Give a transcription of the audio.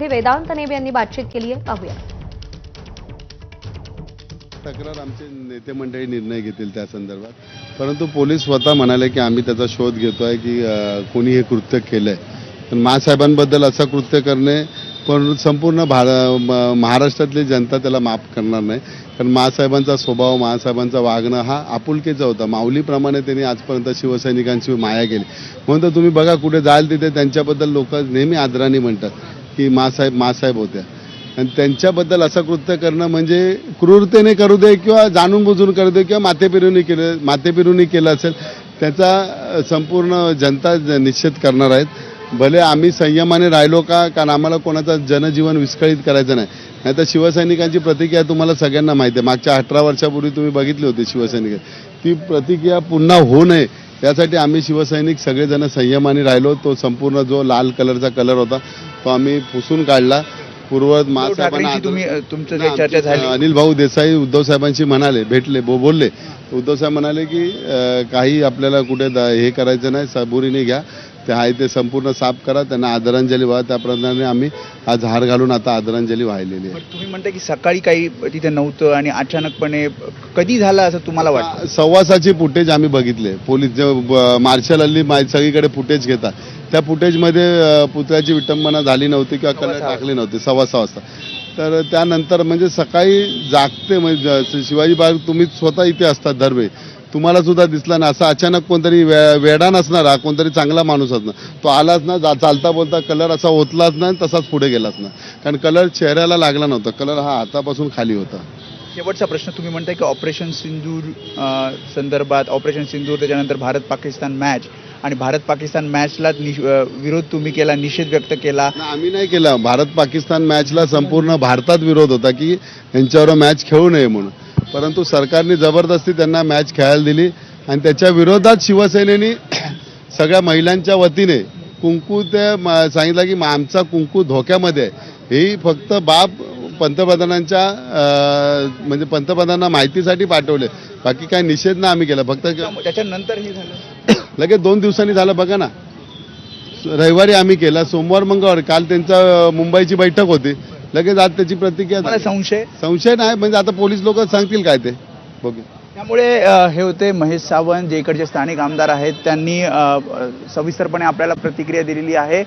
वेदांत नेब यांनी बातचीत केली आहे. पाहूया. तक्रार आमचे नेते मंडळी निर्णय घेतील त्या संदर्भात. परंतु पोलीस स्वतः म्हणाले की आम्ही त्याचा शोध घेतोय की कोणी हे कृत्य केलंय. पण मासाहेबांबद्दल असं कृत्य करणे पण संपूर्ण भार महाराष्ट्रातली जनता त्याला माफ करणार नाही. कारण मासाहेबांचा स्वभाव मासाहेबांचा वागणं हा आपुलकीचा होता. माऊलीप्रमाणे त्यांनी आजपर्यंत शिवसैनिकांची माया केली. म्हणून तर तुम्ही बघा कुठे जाल तिथे त्यांच्याबद्दल लोक नेहमी आदराने म्हणतात. की मासाहेब मासाहेब होत्या. आणि त्यांच्याबद्दल असं कृत्य करणं म्हणजे क्रूरतेने करू दे किंवा जाणून बुजून करू दे किंवा माथेपिरुनी केलं माथेपिरुनी केलं असेल त्याचा संपूर्ण जनता निश्चित करणार आहेत. भले आम्ही संयमाने राहिलो का कारण आम्हाला कोणाचा जनजीवन विस्कळीत करायचं नाही. नाही तर शिवसैनिकांची प्रतिक्रिया तुम्हाला सगळ्यांना माहिती आहे. मागच्या अठरा वर्षापूर्वी तुम्ही बघितली होती शिवसैनिक. ती प्रतिक्रिया पुन्हा होऊ नये. त्यासाठी आम्ही शिवसैनिक सगळेजण संयमाने राहिलो. तो संपूर्ण जो लाल कलरचा कलर होता तो आम्ही पुसून काढला. पूर्वत झाली. अनिल भाऊ देसाई उद्धव साहेबांशी म्हणाले भेटले बो बोलले. उद्धव साहेब म्हणाले की काही आपल्याला कुठे हे करायचं नाही सबुरीने घ्या. ते आहे ते संपूर्ण साफ करा त्यांना आदरांजली व्हा त्याप्रमाणे आम्ही आज हार घालून आता आदरांजली वाहिलेली आहे. तुम्ही म्हणता की सकाळी काही तिथे नव्हतं आणि अचानकपणे कधी झालं असं तुम्हाला वाटतं? सव्वासाची फुटेज आम्ही बघितले पोलीस जे मार्शल हल्ली सगळीकडे फुटेज घेतात. त्या फुटेजमध्ये पुतळ्याची विटंबना झाली नव्हती किंवा कलर टाकले नव्हते सव्वा सहा वाजता. तर त्यानंतर म्हणजे सकाळी जागते म्हणजे शिवाजी बाग तुम्ही स्वतः इथे असतात दरवेळी. तुम्हाला सुद्धा दिसला ना असा अचानक कोणतरी वे- वेडा नसणारा कोणतरी चांगला माणूस असणार. तो आलाच ना जा- चालता बोलता कलर असा ओतलाच नाही तसाच पुढे गेलाच ना कारण कलर चेहऱ्याला लागला नव्हता. कलर हा हातापासून खाली होता. शेवटचा प्रश्न तुम्ही म्हणताय की ऑपरेशन सिंदूर संदर्भात ऑपरेशन सिंदूर त्याच्यानंतर भारत पाकिस्तान मॅच आणि भारत पाकिस्तान मॅचला विरोध तुम्ही केला निषेध व्यक्त केला. ना, आम्ही नाही केला. भारत पाकिस्तान मॅचला संपूर्ण भारतात विरोध होता की यांच्यावर मॅच खेळू नये म्हणून. परंतु सरकारने जबरदस्ती त्यांना मॅच खेळायला दिली. आणि त्याच्या विरोधात शिवसेनेने सगळ्या महिलांच्या वतीने कुंकू ते म- सांगितलं की आमचा कुंकू धोक्यामध्ये आहे. ही फक्त बाब पंतप्रधानांच्या म्हणजे पंतप्रधानांना माहितीसाठी पाठवले. बाकी काय निषेध ना आम्ही केला. फक्त त्याच्यानंतर हे झालं. लगेच दोन दिवसांनी झालं बघा ना. रविवारी आम्ही केला. सोमवार मंगळवार. काल त्यांचा मुंबईची बैठक होती. लगेच आज त्याची प्रतिक्रिया. संशय. संशय नाही म्हणजे आता पोलीस लोक सांगतील काय ते. बघू. त्यामुळे हे होते महेश सावंत जे इकडचे स्थानिक आमदार आहेत त्यांनी सविस्तरपणे आपल्याला प्रतिक्रिया दिलेली आहे.